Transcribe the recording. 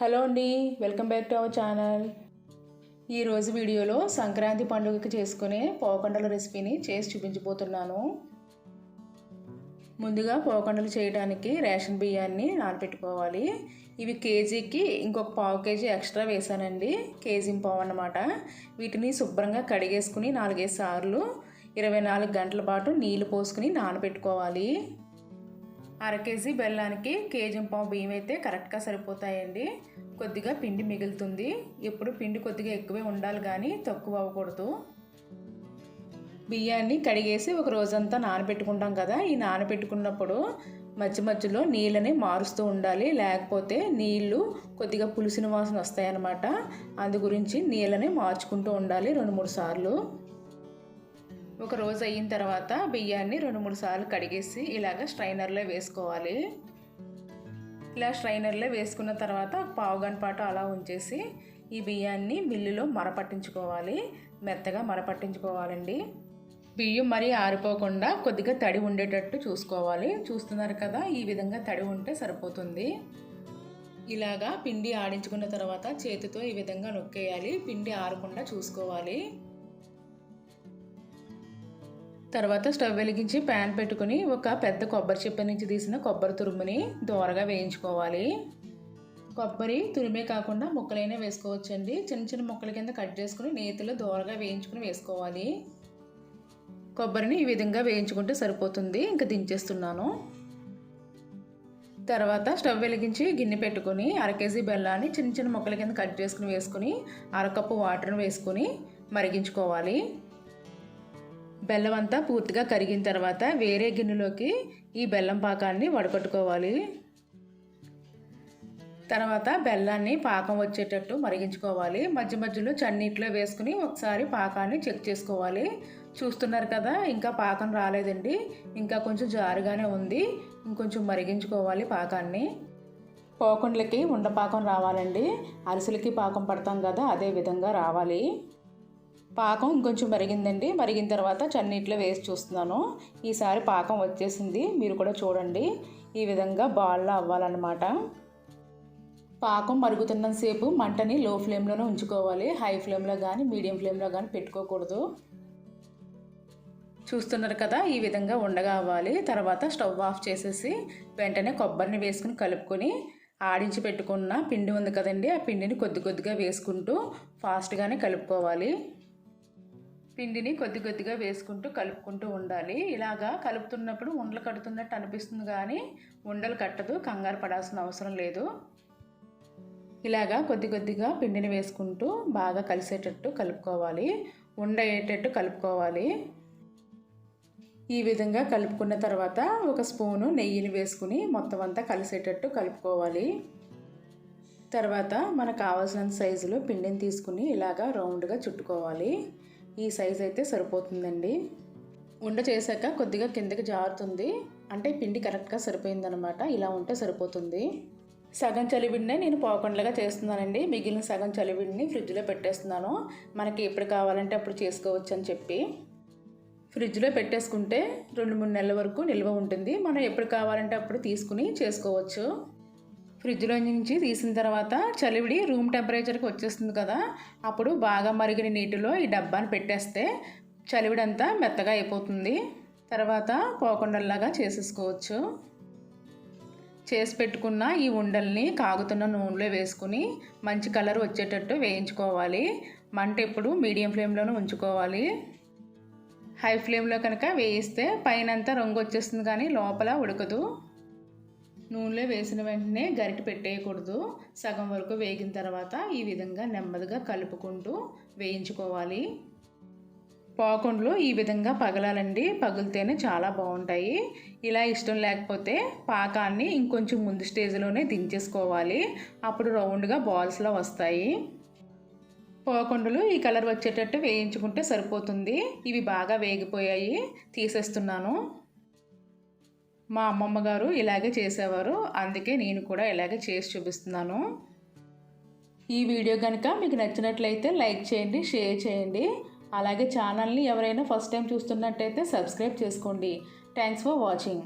Hello అండి welcome back to our channel. ఈరోజు వీడియోలో సంక్రాంతి పండుగకి చేసుకునే పోకండల రెసిపీని చేసి చూపించబోతున్నాను. ముందుగా పోకండలు చేయడానికి రేషన్ బియ్యాన్ని నానబెట్టుకోవాలి ఇవి కేజీకి ఇంకొక పావు కేజీ ఎక్స్ట్రా వేసానండి. కేజీ పావు అన్నమాట. వీటిని శుభ్రంగా కడిగేసుకుని నాలుగైదు సార్లు ఇరవై నాలుగు గంటల పాటు నీళ్ళు పోసుకుని నానబెట్టుకోవాలి అర కేజీ బెల్లానికి కేజీ పావు బియ్యం అయితే కరెక్ట్గా సరిపోతాయండి. కొద్దిగా పిండి మిగులుతుంది. ఎప్పుడు పిండి కొద్దిగా ఎక్కువే ఉండాలి కానీ తక్కువ అవ్వకూడదు. బియ్యాన్ని కడిగేసి ఒక రోజంతా నానబెట్టుకుంటాం కదా ఈ నానబెట్టుకున్నప్పుడు మధ్య మధ్యలో నీళ్ళని మారుస్తూ ఉండాలి. లేకపోతే నీళ్ళు కొద్దిగా పులిసిన వాసన వస్తాయన్నమాట. అందు గురించి నీళ్ళని మార్చుకుంటూ ఉండాలి రెండు మూడు సార్లు. ఒక రోజు అయిన తర్వాత బియ్యాన్ని రెండు మూడు సార్లు కడిగేసి ఇలాగ స్ట్రైనర్లో వేసుకోవాలి. ఇలా స్ట్రైనర్లో వేసుకున్న తర్వాత పావు గంట పాటు అలా ఉంచేసి ఈ బియ్యాన్ని మిల్లులో మరపట్టించుకోవాలి. మెత్తగా మరపట్టించుకోవాలండి. బియ్యం మరీ ఆరిపోకుండా కొద్దిగా తడి ఉండేటట్టు చూసుకోవాలి. చూస్తున్నారు కదా ఈ విధంగా తడి ఉంటే సరిపోతుంది. ఇలాగా పిండి ఆడించుకున్న తర్వాత చేతితో ఈ విధంగా నొక్కేయాలి. పిండి ఆరకుండా చూసుకోవాలి. తర్వాత స్టవ్ వెలిగించి ప్యాన్ పెట్టుకుని ఒక పెద్ద కొబ్బరి చిప్ప నుంచి తీసిన కొబ్బరి తురుముని దోరగా వేయించుకోవాలి. కొబ్బరి తురిమే కాకుండా ముక్కలైనా వేసుకోవచ్చండి. చిన్న చిన్న ముక్కల కింద కట్ చేసుకుని నేతిలో దోరగా వేయించుకుని వేసుకోవాలి. కొబ్బరిని ఈ విధంగా వేయించుకుంటే సరిపోతుంది. ఇంకా దించేస్తున్నాను. తర్వాత స్టవ్ వెలిగించి గిన్నె పెట్టుకొని అర కేజీ బెల్లాన్ని చిన్న చిన్న ముక్కల కింద కట్ చేసుకుని వేసుకుని అరకప్పు వాటర్ని వేసుకొని మరిగించుకోవాలి. బెల్లం అంతా పూర్తిగా కరిగిన తర్వాత వేరే గిన్నెలోకి ఈ బెల్లం పాకాన్ని వడకట్టుకోవాలి. తర్వాత బెల్లాన్ని పాకం వచ్చేటట్టు మరిగించుకోవాలి. మధ్య మధ్యలో చన్నీటిలో వేసుకుని ఒకసారి పాకాన్ని చెక్ చేసుకోవాలి. చూస్తున్నారు కదా ఇంకా పాకం రాలేదండి. ఇంకా కొంచెం జారుగానే ఉంది. ఇంకొంచెం మరిగించుకోవాలి పాకాన్ని. పోకుండ్లకి ఉండపాకం రావాలండి. అరిసెలకి పాకం పడతాం కదా అదే విధంగా రావాలి. పాకం ఇంకొంచెం మరిగిందండి. మరిగిన తర్వాత చన్నీటిలో వేసి చూస్తున్నాను. ఈసారి పాకం వచ్చేసింది. మీరు కూడా చూడండి. ఈ విధంగా బాల్లో అవ్వాలన్నమాట. పాకం మరుగుతున్నంతసేపు మంటని లో ఫ్లేమ్లోనే ఉంచుకోవాలి. హై ఫ్లేమ్లో కానీ మీడియం ఫ్లేమ్లో కానీ పెట్టుకోకూడదు. చూస్తున్నారు కదా ఈ విధంగా ఉండగా అవ్వాలి. తర్వాత స్టవ్ ఆఫ్ చేసేసి వెంటనే కొబ్బరిని వేసుకుని కలుపుకొని ఆడించి పెట్టుకున్న పిండి ఉంది కదండి ఆ పిండిని కొద్ది కొద్దిగా వేసుకుంటూ ఫాస్ట్గానే కలుపుకోవాలి. పిండిని కొద్ది కొద్దిగా వేసుకుంటూ కలుపుకుంటూ ఉండాలి. ఇలాగా కలుపుతున్నప్పుడు ఉండలు కడుతున్నట్టు అనిపిస్తుంది కానీ ఉండలు కట్టదు కంగారు పడాల్సిన అవసరం లేదు. ఇలాగా కొద్ది కొద్దిగా పిండిని వేసుకుంటూ బాగా కలిసేటట్టు కలుపుకోవాలి. ఉండ అయ్యేటట్టు కలుపుకోవాలి. ఈ విధంగా కలుపుకున్న తర్వాత ఒక స్పూను నెయ్యిని వేసుకుని మొత్తం అంతా కలిసేటట్టు కలుపుకోవాలి. తర్వాత మనకు కావాల్సిన సైజులో పిండిని తీసుకుని ఇలాగా రౌండ్గా చుట్టుకోవాలి. ఈ సైజ్ అయితే సరిపోతుందండి. ఉండ చేశాక కొద్దిగా కిందకి జారుతుంది. అంటే పిండి కరెక్ట్గా సరిపోయిందనమాట ఇలా ఉంటే సరిపోతుంది. సగం చలివిడినే నేను పోకుండలుగా చేస్తున్నానండి. మిగిలిన సగం చలివిడిని ఫ్రిడ్జ్లో పెట్టేస్తున్నాను. మనకి ఎప్పుడు కావాలంటే అప్పుడు చేసుకోవచ్చు అని చెప్పి. ఫ్రిడ్జ్లో పెట్టేసుకుంటే రెండు మూడు నెలల వరకు నిల్వ ఉంటుంది. మనం ఎప్పుడు కావాలంటే అప్పుడు తీసుకుని చేసుకోవచ్చు. ఫ్రిడ్జ్లో నుంచి తీసిన తర్వాత చలివిడి రూమ్ టెంపరేచర్కి వచ్చేస్తుంది కదా అప్పుడు బాగా మరిగిన నీటిలో ఈ డబ్బాని పెట్టేస్తే చలివిడి అంతా మెత్తగా అయిపోతుంది. తర్వాత పోకుండల్లాగా చేసేసుకోవచ్చు. చేసి పెట్టుకున్న ఈ ఉండల్ని కాగుతున్న నూనెలో వేసుకుని మంచి కలర్ వచ్చేటట్టు వేయించుకోవాలి. మంట ఎప్పుడు మీడియం ఫ్లేమ్లోనే ఉంచుకోవాలి. హై ఫ్లేమ్లో కనుక వేయిస్తే పైనంతా రంగు వచ్చేస్తుంది కానీ లోపల ఉడకదు. నూనెలో వేసిన వెంటనే గరిట పెట్టేయకూడదు. సగం వరకు వేగిన తర్వాత ఈ విధంగా నెమ్మదిగా కలుపుకుంటూ వేయించుకోవాలి. పాకుండ్లు ఈ విధంగా పగలాలండి. పగిలితేనే చాలా బాగుంటాయి. ఇలా ఇష్టం లేకపోతే పాకాన్ని ఇంకొంచెం ముందు స్టేజ్లోనే దించేసుకోవాలి. అప్పుడు రౌండ్గా బాల్స్లో వస్తాయి. పోకుండలు ఈ కలర్ వచ్చేటట్టు వేయించుకుంటే సరిపోతుంది. ఇవి బాగా వేగిపోయాయి. తీసేస్తున్నాను. మా అమ్మమ్మ గారు ఇలాగే చేసేవారు. అందుకే నేను కూడా ఇలాగే చేసి చూపిస్తున్నాను. ఈ వీడియో కనుక మీకు నచ్చినట్లయితే లైక్ చేయండి షేర్ చేయండి. అలాగే ఛానల్ని ఎవరైనా ఫస్ట్ టైం చూస్తున్నట్టయితే సబ్స్క్రైబ్ చేసుకోండి. Thanks for watching